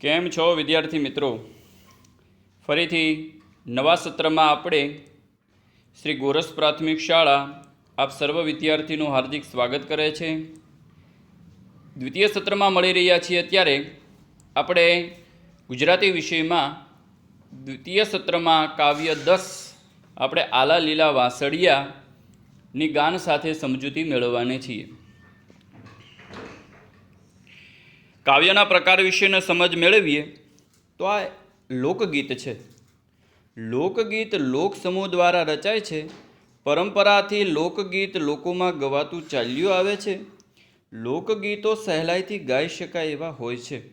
કેમ છો વિદ્યાર્થી મિત્રો? ફરીથી નવા સત્રમાં આપણે શ્રી ગોરસ પ્રાથમિક શાળા આપ સર્વ વિદ્યાર્થીનું હાર્દિક સ્વાગત કરે છે. દ્વિતીય સત્રમાં મળી રહ્યા છીએ ત્યારે આપણે ગુજરાતી વિષયમાં દ્વિતીય સત્રમાં કાવ્ય દસ, આપણે આલા લીલા વાસળિયાની ગાન સાથે સમજૂતી મેળવવાની છીએ. કાવ્યના પ્રકાર વિશેને સમજ મેળવીએ, તો આ લોકગીત છે. લોકગીત લોક સમૂહ દ્વારા રચાય છે. પરંપરાથી લોકગીત લોકોમાં ગવાતું ચાલ્યું આવે છે. લોકગીતો સહેલાઈથી ગાઈ શકાય એવા હોય છે.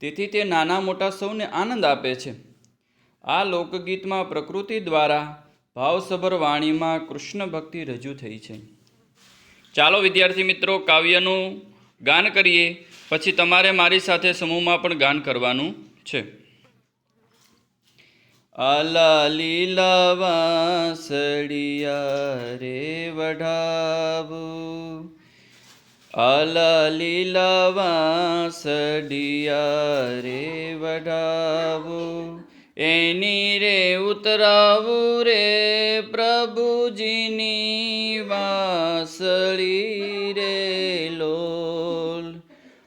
તેથી તે નાના મોટા સૌને આનંદ આપે છે. આ લોકગીતમાં પ્રકૃતિ દ્વારા ભાવસભર વાણીમાં કૃષ્ણ ભક્તિ રજૂ થઈ છે. ચાલો વિદ્યાર્થી મિત્રો કાવ્યનું ગાન કરીએ. પછી તમારે મારી સાથે સમૂહમાં પણ ગાન કરવાનું છે. આલા લીલા વાસળિયા રે વઢાવું. આલા લીલા વાસળિયા રે વઢાવું. એની રે ઉતરાવું રે પ્રભુજીની વાસળી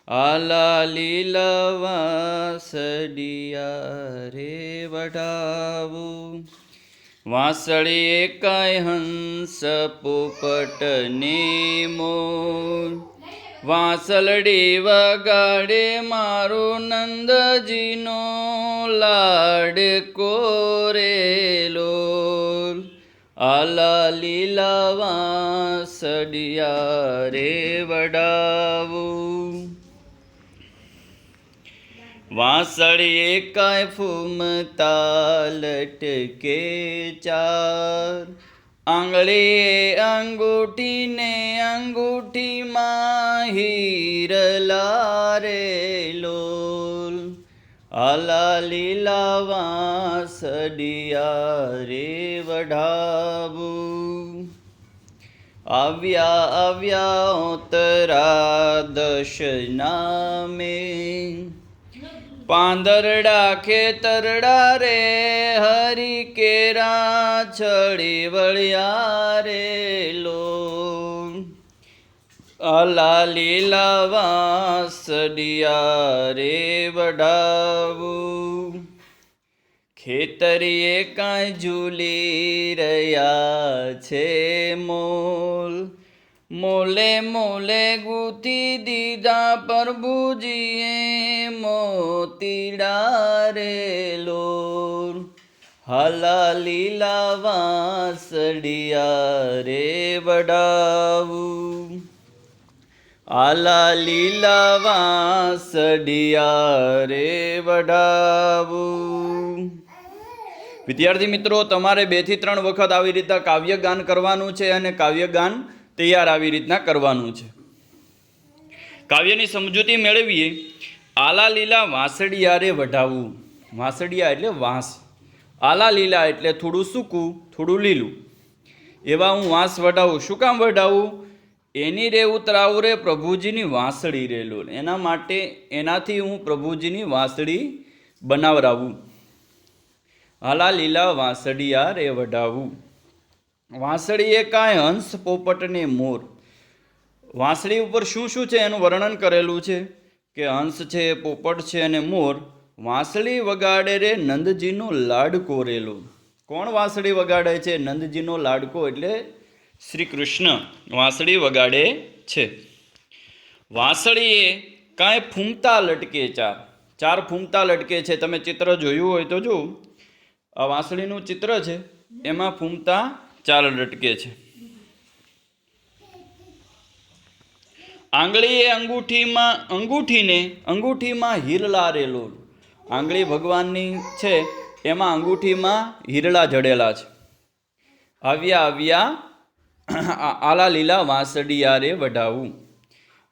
આલા લીલા વાસડિયા રે વઢાવું. વાસળી કાય હંસ પોપટ ને મોર વાસલડી વગાડે મારો નંદજીનો લાડ કોરેલો આલા લીલા વાંસડિયા રે વડાવું વાસળી એકાય ફૂમતા લટકે ચાર. આંગળીએ અંગૂઠીને અંગૂઠીમાં હીરલા રે લોલ. આલા લીલા વાંસડિયા રે વઢાવું. આવ્યા આવ્યા ઓતરા દશના મેં પાંદરડા ખેતરડા રે હરી કેરા છડી વળ્યા રે લો. આલા લીલા વાસડિયા રે વડાવું. ખેતરીએ કાંઈ ઝૂલી રહ્યા છે મોલ. મોલે મોલે ગૂંથી દીધા પ્રભુજીએ, મોતીડા રે લોર હાલા લીલા વાસડિયા રે વડાવું. આલા લીલા વાસડિયા રે વડાવું. વિદ્યાર્થી મિત્રો, તમારે બેથી ત્રણ વખત આવી રીતના કાવ્યગાન કરવાનું છે અને કાવ્યગાન તૈયાર આવી રીતના કરવાનું છે. કાવ્યની સમજૂતી મેળવીએ. આલા લીલા વાંસડિયા રે વઢાવું. વાંસડિયા એટલે વાંસ. આલા લીલા એટલે થોડું સૂકું, થોડું લીલું. એવા હું વાંસ વઢાવું. શું કામ વઢાવું? એની રે ઉતરાવું રે પ્રભુજીની વાંસળી રેલું એના માટે એનાથી હું પ્રભુજીની વાંસળી બનાવરાવું. આલા લીલા વાંસડિયા રે વઢાવું. વાંસળીએ કાંઈ હંસ પોપટને મોર. વાંસળી ઉપર શું શું છે એનું વર્ણન કરેલું છે? કે હંસ છે, પોપટ છે અને મોર. વાંસળી વગાડે રે નંદજીનો લાડકો રેલો. કોણ વાંસળી વગાડે છે? નંદજીનો લાડકો એટલે શ્રી કૃષ્ણ. વાંસળી વગાડે છે. વાંસળીએ કાંઈ ફૂમતા લટકે ચાર. ચાર ફૂમતા લટકે છે. તમે ચિત્ર જોયું હોય તો જો આ વાંસળીનું ચિત્ર છે. એમાં ફૂમતા ચાર લટકે છે. આંગળીએ અંગૂઠીમાં, અંગૂઠીને અંગૂઠીમાં હીરલા રેલો આંગળી ભગવાનની છે, એમાં અંગૂઠીમાં હીરલા જડેલા છે. આવ્યા આવ્યા આલા લીલા વાંસડિયારે વઢાવું.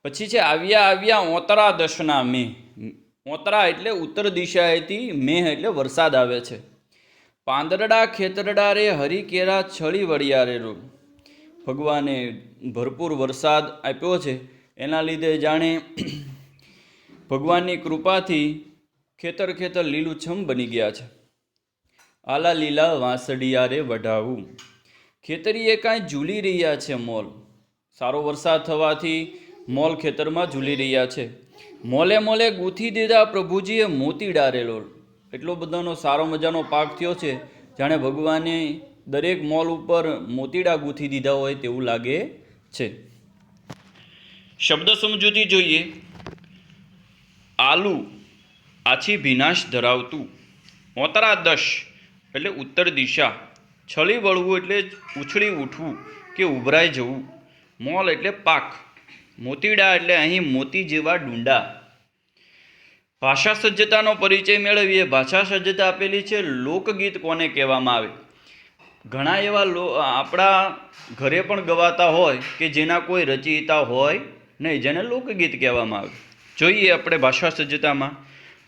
પછી છે, આવ્યા આવ્યા, ઓતરા દશના મેં ઓતરા એટલે ઉત્તર દિશાએથી મેહ એટલે વરસાદ આવે છે. પાંદરડા ખેતરડા રે હરી છળી વળિયા રે. રો ભગવાને ભરપૂર વરસાદ આપ્યો છે. એના લીધે જાણે ભગવાનની કૃપાથી ખેતર ખેતર લીલુંછમ બની ગયા છે. આલા લીલા વાંસડિયા રે વઢાવું. ખેતરીએ કાંઈ ઝૂલી રહ્યા છે મોલ. સારો વરસાદ થવાથી મોલ ખેતરમાં ઝૂલી રહ્યા છે. મોલે મોલે ગૂંથી દીધા પ્રભુજીએ મોતી ડારેલો. એટલો બધાનો સારો મજાનો પાક થયો છે, જાણે ભગવાને દરેક મોલ ઉપર મોતીડા ગૂંથી દીધા હોય તેવું લાગે છે. શબ્દ સમજૂતી જોઈએ. આલુ આછી ભીનાશ ધરાવતું. મોતરા દશ એટલે ઉત્તર દિશા. છળી વળવું એટલે ઉછળી ઉઠવું કે ઉભરાઈ જવું. મોલ એટલે પાક. મોતીડા એટલે અહીં મોતી જેવા ડુંડા. ભાષા સજ્જતાનો પરિચય મેળવીએ. ભાષા સજ્જતા આપેલી છે લોકગીત કોને કહેવામાં આવે? ઘણા એવા લો આપણા ઘરે પણ ગવાતા હોય કે જેના કોઈ રચયિતા હોય નહીં, જેને લોકગીત કહેવામાં આવે. જોઈએ આપણે ભાષા સજ્જતામાં.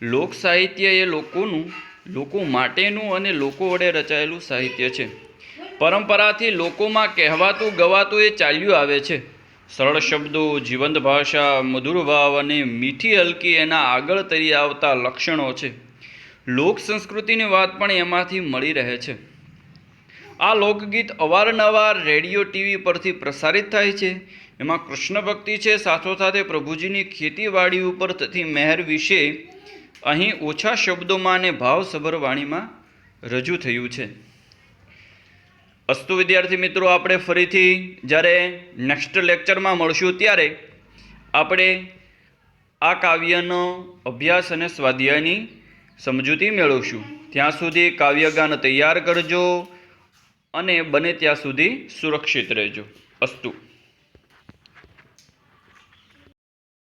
લોક સાહિત્ય એ લોકોનું, લોકો માટેનું અને લોકો વડે રચાયેલું સાહિત્ય છે. પરંપરાથી લોકોમાં કહેવાતું, ગવાતું એ ચાલ્યું આવે છે. સરળ શબ્દો, જીવંત ભાષા, મધુર ભાવ અને મીઠી હલકી એના આગળ તરી આવતા લક્ષણો છે. લોક સંસ્કૃતિની વાત પણ એમાંથી મળી રહે છે. આ લોકગીત અવારનવાર રેડિયો, ટીવી પરથી પ્રસારિત થાય છે. એમાં કૃષ્ણ ભક્તિ છે, સાથોસાથે પ્રભુજીની ખેતીવાડી ઉપર થતી મહેર વિશે અહીં ઓછા શબ્દોમાં અને ભાવસભર વાણીમાં રજૂ થયું છે. અસ્તુ વિદ્યાર્થી મિત્રો, આપણે ફરીથી જ્યારે નેક્સ્ટ લેક્ચરમાં મળશું ત્યારે આપણે આ કાવ્યનો અભ્યાસ અને સ્વાધ્યાયની સમજૂતી મેળવશું. ત્યાં સુધી કાવ્યગાન તૈયાર કરજો અને બને ત્યાં સુધી સુરક્ષિત રહેજો. અસ્તુ.